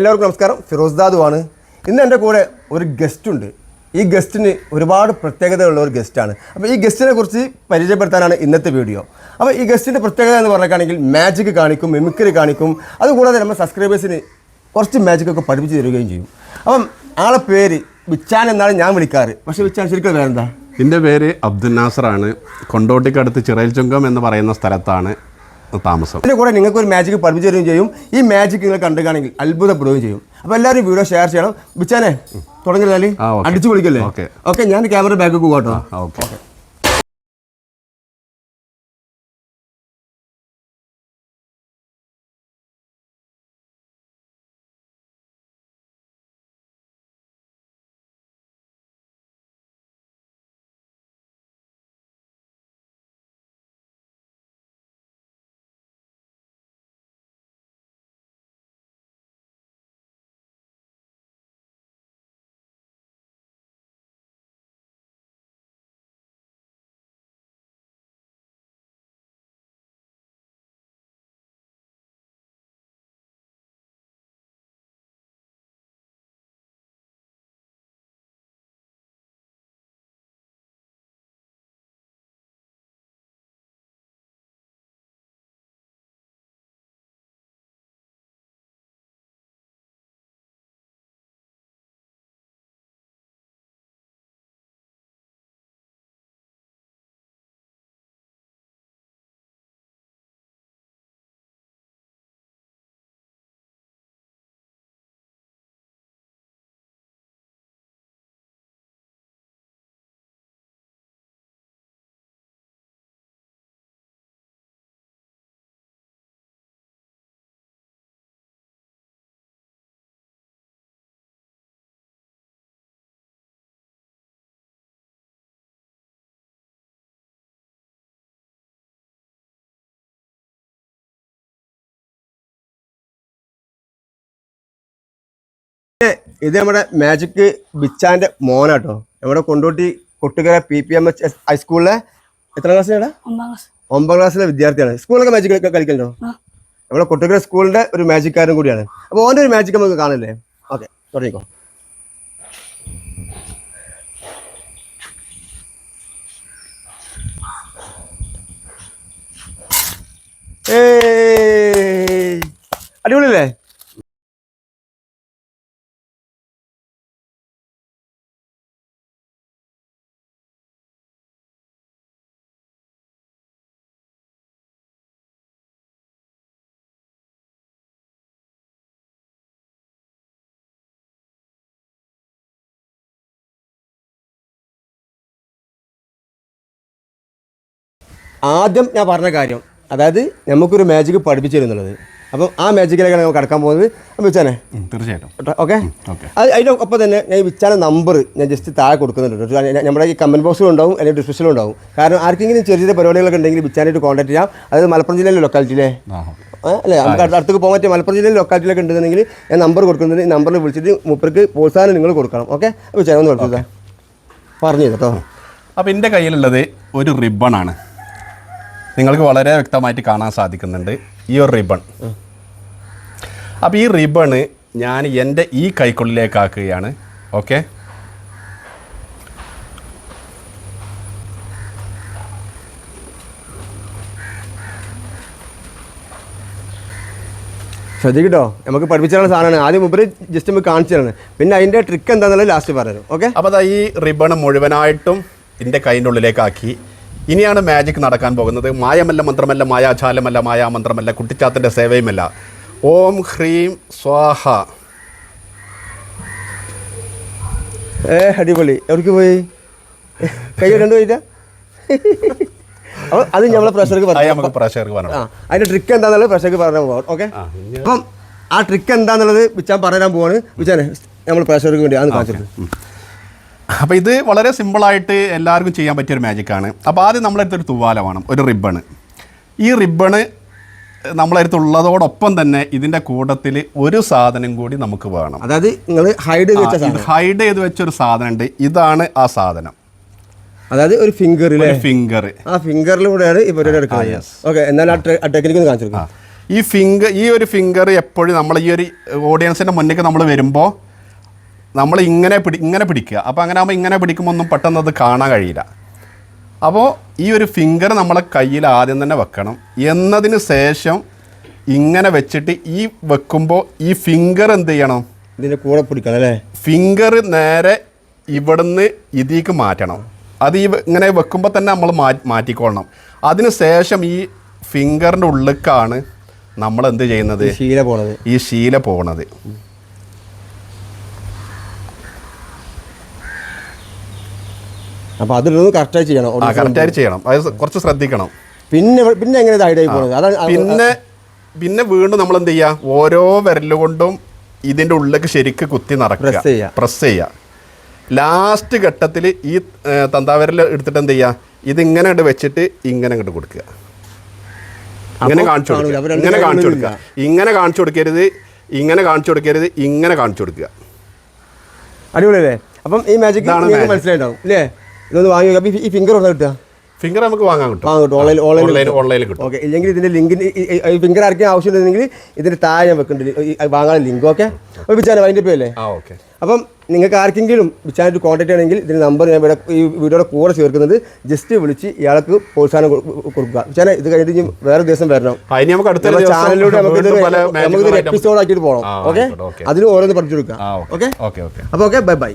എല്ലാവർക്കും നമസ്കാരം. ഫിറോസ് ദാദു ആണ്. ഇന്ന് എന്റെ കൂടെ ഒരു ഗസ്റ്റ് ഉണ്ട്. ഈ ഗസ്റ്റിന് ഒരുപാട് പ്രത്യേകതയുള്ള ഒരു ഗസ്റ്റാണ് അപ്പോൾ ഈ ഗസ്റ്റിനെ കുറിച്ച് പരിചയപ്പെടുത്താനാണ് ഇന്നത്തെ വീഡിയോ അപ്പോൾ ഈ ഗസ്റ്റിന്റെ പ്രത്യേകത എന്ന് പറയുകയാണെങ്കിൽ മാജിക് കാണിക്കും മിമിക്രി കാണിക്കും. അതുകൂടാതെ നമ്മൾ സബ്സ്ക്രൈബേഴ്സിന് കുറച്ച് മാജിക് ഒക്കെ പഠിപ്പിച്ച് തരികയും ചെയ്യും. അപ്പം ആളെ പേര് വിച്ചാൻ എന്നാണ് ഞാൻ വിളിക്കാറ്. പക്ഷേ വിച്ചാൻ ശരിക്കും വേറെന്താ എന്റെ പേര് അബ്ദുൽ നാസറാണ് കൊണ്ടോട്ടിക്കടുത്ത് ചിറയിൽ ചുങ്കം എന്ന് പറയുന്ന സ്ഥലത്താണ്. താമസം. ഇതിന്റെ കൂടെ നിങ്ങൾക്ക് ഒരു മാജിക് പഠിപ്പിച്ചു തരികയും ചെയ്യും. ഈ മാജിക് നിങ്ങൾ കണ്ടുകയാണെങ്കിൽ അത്ഭുതപ്പെടുകയും ചെയ്യും. അപ്പോൾ എല്ലാവരും വീഡിയോ ഷെയർ ചെയ്യണം. ബിച്ചാനെ ഓക്കേ. അടിച്ചു വിളിക്കല്ലേ ഓക്കേ. ഞാൻ ക്യാമറ ബാക്ക് പോകാട്ടോ ഓക്കെ. ഓക്കെ. ഇത് നമ്മുടെ മാജിക് ബിച്ചാന്റെ മോനാട്ടോ. നമ്മുടെ Kondotty Kottukara P P M H ഹൈസ്കൂളിലെ എത്ര ക്ലാസ്സിലാണ് ഒമ്പതാം ക്ലാസ് ഒമ്പതാം ക്ലാസ്സിലെ വിദ്യാർത്ഥിയാണ്. സ്കൂളിലൊക്കെ മാജിക് കളിക്കലുണ്ടോ. നമ്മുടെ കൊട്ടുകര സ്കൂളിന്റെ ഒരു മാജിക്കാരൻ കൂടിയാണ്. അപ്പോൾ ഓന്റെ ഒരു മാജിക് നമുക്ക് കാണില്ലേ ഓക്കെ തുടങ്ങിക്കോ. അടിപൊളിയല്ലേ? ആദ്യം ഞാൻ പറഞ്ഞ കാര്യം അതായത് നമുക്കൊരു മാജിക് പഠിപ്പിച്ചു തരുന്നുള്ളത്. അപ്പം ആ മാജിക്കിലേക്കാണ് നമ്മൾ കടക്കാൻ പോകുന്നത്. അപ്പം വെച്ചാനെ തീർച്ചയായിട്ടും. ഓക്കെ? അത് അതിന്റെ ഒപ്പം തന്നെ ഞാൻ വിച്ചാന നമ്പർ ഞാൻ ജസ്റ്റ് താഴെ കൊടുക്കുന്നുണ്ട് നമ്മുടെ ഈ കമന്റ് ബോക്സിലുണ്ടാവും അല്ലെങ്കിൽ ഡിസ്ക്രിപ്ഷനിലും ഉണ്ടാവും. കാരണം ആർക്കെങ്കിലും ചെറിയ ചെറിയ പരിപാടികളൊക്കെ ഉണ്ടെങ്കിൽ വിച്ചാനായിട്ട് കോൺടാക്ട് ചെയ്യാം. അതായത് മലപ്പുറം ജില്ലയിലെ ലൊക്കാലിറ്റിയിലെ അല്ലെ? അല്ലേ നമുക്ക് അടുത്ത- അടുത്തേക്ക് പോകാൻ പറ്റിയ മലപ്പുറം ജില്ലയിലെ ലൊക്കാലിറ്റിയിലൊക്കെ ഉണ്ടെന്നുണ്ടെങ്കിൽ ഞാൻ നമ്പർ കൊടുക്കുന്നുണ്ട്. ഈ നമ്പറിൽ വിളിച്ചിട്ട് മുപ്പർക്ക് പ്രോത്സാഹനം നിങ്ങൾ കൊടുക്കണം. ഓക്കെ? അപ്പോൾ ചേട്ടൻ ഒന്ന് കൊടുക്കുക പറഞ്ഞു കേട്ടോ അപ്പോൾ എന്റെ കയ്യിലുള്ളത് ഒരു റിബണാണ് നിങ്ങൾക്ക് വളരെ വ്യക്തമായിട്ട് കാണാൻ സാധിക്കുന്നുണ്ട് ഈ ഒരു റിബൺ അപ്പോൾ ഈ റിബണ് ഞാൻ എന്റെ ഈ കൈക്കുള്ളിലേക്കാക്കുകയാണ് ഓക്കെ ശ്രദ്ധിക്കട്ടോ? നമുക്ക് പഠിപ്പിച്ചാലുള്ള സാധനമാണ്. ആദ്യം മുമ്പ് ജസ്റ്റ് നമുക്ക് കാണിച്ചു തരണം. പിന്നെ അതിന്റെ ട്രിക്ക് എന്താണെന്നുള്ളത് ലാസ്റ്റ് പറഞ്ഞു ഓക്കെ അപ്പോൾ ഈ റിബൺ മുഴുവനായിട്ടും എന്റെ കൈന്റെ ഉള്ളിലേക്കാക്കി ഇനിയാണ് മാജിക് നടക്കാൻ പോകുന്നത്. മായമല്ല മന്ത്രമല്ല മായാചാലമല്ല മായാമന്ത്രമല്ല കുട്ടിച്ചാത്തന്റെ സേവയുമല്ല. ഓം ഹ്രീം സ്വാഹ. ഏ അടിപൊളി. എവിടേക്ക് പോയി? കൈ രണ്ടു അപ്പോൾ അത് നമ്മളെ പ്രഷർക്ക് നമുക്ക് പ്രഷർക്ക് പറഞ്ഞു ആ അതിന്റെ ട്രിക്ക് എന്താണെന്നുള്ളത് പ്രഷർക്ക് പറഞ്ഞു പോകാം ഓക്കെ അപ്പം ആ ട്രിക്ക് എന്താണെന്നുള്ളത് വിച്ചാൻ പറയാൻ പോവാണ്. വിച്ചാനെ നമ്മൾ പ്രഷർക്ക് വേണ്ടി ആണ് കാണിച്ചത് അപ്പോൾ ഇത് വളരെ സിമ്പിളായിട്ട് എല്ലാവർക്കും ചെയ്യാൻ പറ്റിയൊരു മാജിക്കാണ് അപ്പോൾ ആദ്യം നമ്മളടുത്തൊരു തുവാല വേണം ഒരു റിബണ് ഈ റിബണ് നമ്മളെടുത്തുള്ളതോടൊപ്പം തന്നെ ഇതിന്റെ കൂട്ടത്തിൽ ഒരു സാധനം കൂടി നമുക്ക് വേണം. അതായത് നിങ്ങൾ ഹൈഡ് ചെയ്ത് ഹൈഡ് ചെയ്ത് വെച്ചൊരു സാധനം ഉണ്ട് ഇതാണ് ആ സാധനം. അതായത് ഒരു ഫിംഗർ ഫിംഗർ ആ ഫിംഗറിലൂടെയാണ് ഈ പരിപാടി എടുക്കുന്നത്. ഓക്കെ എന്നാൽ ആ ടെക്നിക്ക് കാണിച്ചു ഈ ഫിംഗർ ഈ ഒരു ഫിംഗർ എപ്പോഴും നമ്മൾ ഈ ഒരു ഓഡിയൻസിന്റെ മുന്നിലേക്ക് നമ്മൾ വരുമ്പോൾ നമ്മൾ ഇങ്ങനെ പിടി ഇങ്ങനെ പിടിക്കുക. അപ്പോൾ അങ്ങനെ ആകുമ്പോൾ ഇങ്ങനെ പിടിക്കുമ്പോൾ ഒന്നും പെട്ടെന്ന് അത് കാണാൻ കഴിയില്ല. അപ്പോൾ ഈ ഒരു ഫിംഗർ നമ്മളെ കയ്യിൽ ആദ്യം തന്നെ വെക്കണം. എന്നതിന് ശേഷം ഇങ്ങനെ വെച്ചിട്ട് ഈ വെക്കുമ്പോൾ ഈ ഫിംഗർ എന്ത് ചെയ്യണം? ഇതിന്റെ കൂടെ പിടിക്കണം അല്ലേ? ഫിംഗർ നേരെ ഇവിടുന്ന് ഇതിലേക്ക് മാറ്റണം. അത് ഈ ഇങ്ങനെ വെക്കുമ്പോൾ തന്നെ നമ്മൾ മാറ്റി മാറ്റിക്കൊള്ളണം. അതിന് ശേഷം ഈ ഫിംഗറിന്റെ ഉള്ളിലേക്കാണ് നമ്മൾ എന്ത് ചെയ്യുന്നത്? ഈ ശീല പോണത്. ഈ ശീല പോണത്. അപ്പോൾ അതിലൊന്ന് കറക്റ്റായി ചെയ്യണം. കറക്റ്റായിട്ട് ചെയ്യണം. അത് കുറച്ച് ശ്രദ്ധിക്കണം. പിന്നെ പിന്നെ എങ്ങനെ ഇത് പോകുന്നത് അതാണ് പിന്നെ പിന്നെ വീണ്ടും നമ്മൾ എന്ത് ചെയ്യുക ഓരോ വിരലുകൊണ്ടും ഇതിന്റെ ഉള്ളിലേക്ക് ശരിക്ക് കുത്തി നടക്കുക. പ്രസ് ചെയ്യുക. ലാസ്റ്റ് ഘട്ടത്തിൽ ഈ തന്താവരൽ എടുത്തിട്ട് എന്ത് ചെയ്യുക ഇതിങ്ങനെ അങ്ങോട്ട് വെച്ചിട്ട് ഇങ്ങനെ അങ്ങോട്ട് കൊടുക്കുക. ഇങ്ങനെ കാണിച്ചു കൊടുക്കുക. ഇങ്ങനെ കാണിച്ചു കൊടുക്കുക. ഇങ്ങനെ കാണിച്ചു കൊടുക്കരുത്. ഇങ്ങനെ കാണിച്ചു കൊടുക്കരുത്. ഇങ്ങനെ കാണിച്ചു കൊടുക്കുക. അടിപൊളിയല്ലേ? അപ്പം ഈ മാജിക്. മനസ്സിലായിട്ടുണ്ടാവും ഇല്ലേ? ഇതൊന്ന് വാങ്ങി അപ്പോൾ ഈ ഫിംഗർ ഒന്ന് കിട്ടുക. ഫിംഗർ നമുക്ക് വാങ്ങാൻ കിട്ടും. ഓൺലൈൻ ഓൺലൈൻ ഓൺലൈൻ ഓൺലൈനിൽ കിട്ടും. ഓക്കെ ഇല്ലെങ്കിൽ ഇതിന്റെ ലിങ്കിന് ഫിംഗർ ആർക്കും ആവശ്യമുണ്ടെങ്കിൽ ഇതിന്റെ താഴെ ഞാൻ വെക്കുന്നുണ്ട് വാങ്ങാൻ ലിങ്ക് ഓക്കെ അപ്പോൾ വിചാരം അതിന്റെ പേരല്ലേ? ആ ഓക്കെ അപ്പം നിങ്ങൾക്ക് ആർക്കെങ്കിലും വിച്ചാനായിട്ട് കോൺടാക്ട് ചെയ്യണമെങ്കിൽ ഇതിന്റെ നമ്പർ ഞാൻ ഇവിടെ ഈ വീഡിയോയുടെ കൂടെ ചേർക്കുന്നത് ജസ്റ്റ് വിളിച്ച് ഇയാൾക്ക് പ്രോത്സാഹനം കൊടു- കൊടുക്കുക. വിച്ചാനെ ഇത് കഴിഞ്ഞിട്ട് വേറെ ദിവസം വരണം. അതിന് നമുക്ക് അടുത്ത ചാനലിലൂടെ നമുക്ക് items- എപ്പിസോഡ് ആക്കിയിട്ട് പോകണം ഓക്കെ. അതിന് ഓരോന്ന് പഠിച്ചു കൊടുക്കാം ഓക്കെ ഓക്കെ അപ്പോൾ ഓക്കെ ബൈ ബൈ